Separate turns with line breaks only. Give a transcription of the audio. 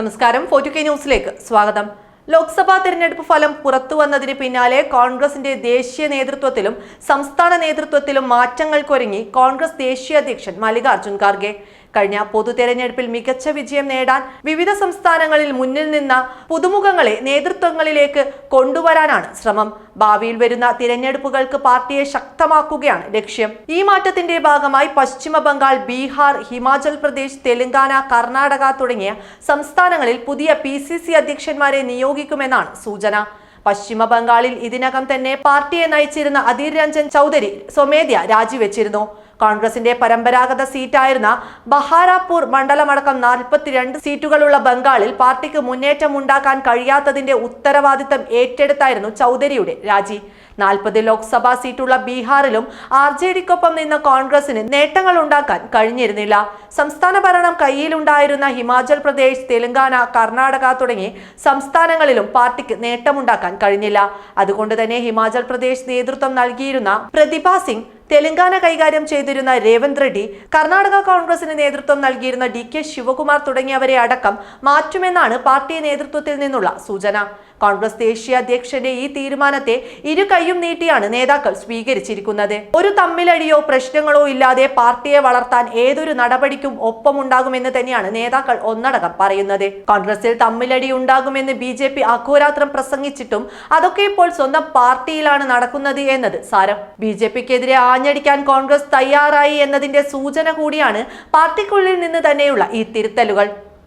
നമസ്കാരം. ഫോർട്ടു കെ ന്യൂസിലേക്ക് സ്വാഗതം. ലോക്സഭാ തെരഞ്ഞെടുപ്പ് ഫലം പുറത്തു വന്നതിന് പിന്നാലെ കോൺഗ്രസിന്റെ ദേശീയ നേതൃത്വത്തിലും സംസ്ഥാന നേതൃത്വത്തിലും മാറ്റങ്ങൾക്കൊരുങ്ങി കോൺഗ്രസ് ദേശീയ അധ്യക്ഷൻ മല്ലികാർജുൻ ഖാർഗെ. കഴിഞ്ഞ പൊതു തെരഞ്ഞെടുപ്പിൽ മികച്ച വിജയം നേടാൻ വിവിധ സംസ്ഥാനങ്ങളിൽ മുന്നിൽ നിന്ന പുതുമുഖങ്ങളെ നേതൃത്വങ്ങളിലേക്ക് കൊണ്ടുവരാനാണ് ശ്രമം. ഭാവിയിൽ വരുന്ന തിരഞ്ഞെടുപ്പുകൾക്ക് പാർട്ടിയെ ശക്തമാക്കുകയാണ് ലക്ഷ്യം. ഈ മാറ്റത്തിന്റെ ഭാഗമായി പശ്ചിമ ബംഗാൾ ബീഹാർ ഹിമാചൽ പ്രദേശ് തെലങ്കാന കർണാടക തുടങ്ങിയ സംസ്ഥാനങ്ങളിൽ പുതിയ പി അധ്യക്ഷന്മാരെ നിയോഗിക്കുമെന്നാണ് സൂചന. പശ്ചിമ ബംഗാളിൽ ഇതിനകം തന്നെ പാർട്ടിയെ നയിച്ചിരുന്ന അധീർ രഞ്ജൻ ചൗധരി സ്വമേധ്യ രാജിവെച്ചിരുന്നു. കോൺഗ്രസിന്റെ പരമ്പരാഗത സീറ്റായിരുന്ന ബഹാരാപൂർ മണ്ഡലമടക്കം നാൽപ്പത്തിരണ്ട് സീറ്റുകളുള്ള ബംഗാളിൽ പാർട്ടിക്ക് മുന്നേറ്റം ഉണ്ടാക്കാൻ കഴിയാത്തതിന്റെ ഉത്തരവാദിത്തം ഏറ്റെടുത്തായിരുന്നു ചൗധരിയുടെ രാജി. നാൽപ്പത് ലോക്സഭാ സീറ്റുള്ള ബീഹാറിലും ആർ ജെ ഡിക്കൊപ്പം നിന്ന കോൺഗ്രസിന് നേട്ടങ്ങൾ ഉണ്ടാക്കാൻ കഴിഞ്ഞിരുന്നില്ല. സംസ്ഥാന ഭരണം കയ്യിലുണ്ടായിരുന്ന ഹിമാചൽ പ്രദേശ് തെലങ്കാന കർണാടക തുടങ്ങി സംസ്ഥാനങ്ങളിലും പാർട്ടിക്ക് നേട്ടമുണ്ടാക്കാൻ കഴിഞ്ഞില്ല. അതുകൊണ്ട് തന്നെ ഹിമാചൽ പ്രദേശ് നേതൃത്വം നൽകിയിരുന്ന പ്രതിഭ സിംഗ് തെലങ്കാന കൈകാര്യം ചെയ്തിരുന്ന രേവന്ത് റെഡ്ഡി കർണാടക കോൺഗ്രസിന് നേതൃത്വം നൽകിയിരുന്ന ഡി കെ ശിവകുമാർ തുടങ്ങിയവരെ അടക്കം മാറ്റുമെന്നാണ് പാർട്ടി നേതൃത്വത്തിൽ നിന്നുള്ള സൂചന. കോൺഗ്രസ് ദേശീയ അധ്യക്ഷന്റെ ഈ തീരുമാനത്തെ ഇരു കൈയും നീട്ടിയാണ് നേതാക്കൾ സ്വീകരിച്ചിരിക്കുന്നത്. ഒരു തമ്മിലടിയോ പ്രശ്നങ്ങളോ ഇല്ലാതെ പാർട്ടിയെ വളർത്താൻ ഏതൊരു നടപടിക്കും ഒപ്പമുണ്ടാകുമെന്ന് തന്നെയാണ് നേതാക്കൾ ഒന്നടങ്കം പറയുന്നത്. കോൺഗ്രസിൽ തമ്മിലടി ഉണ്ടാകുമെന്ന് ബി ജെ പി അഹോരാത്രം പ്രസംഗിച്ചിട്ടും അതൊക്കെ ഇപ്പോൾ സ്വന്തം പാർട്ടിയിലാണ് നടക്കുന്നത് എന്നത് സാരം. ബി ജെ പിക്കെതിരെ ആഞ്ഞടിക്കാൻ കോൺഗ്രസ് തയ്യാറായി എന്നതിന്റെ സൂചന കൂടിയാണ് പാർട്ടിക്കുള്ളിൽ നിന്ന് തന്നെയുള്ള ഈ തിരുത്തലുകൾ.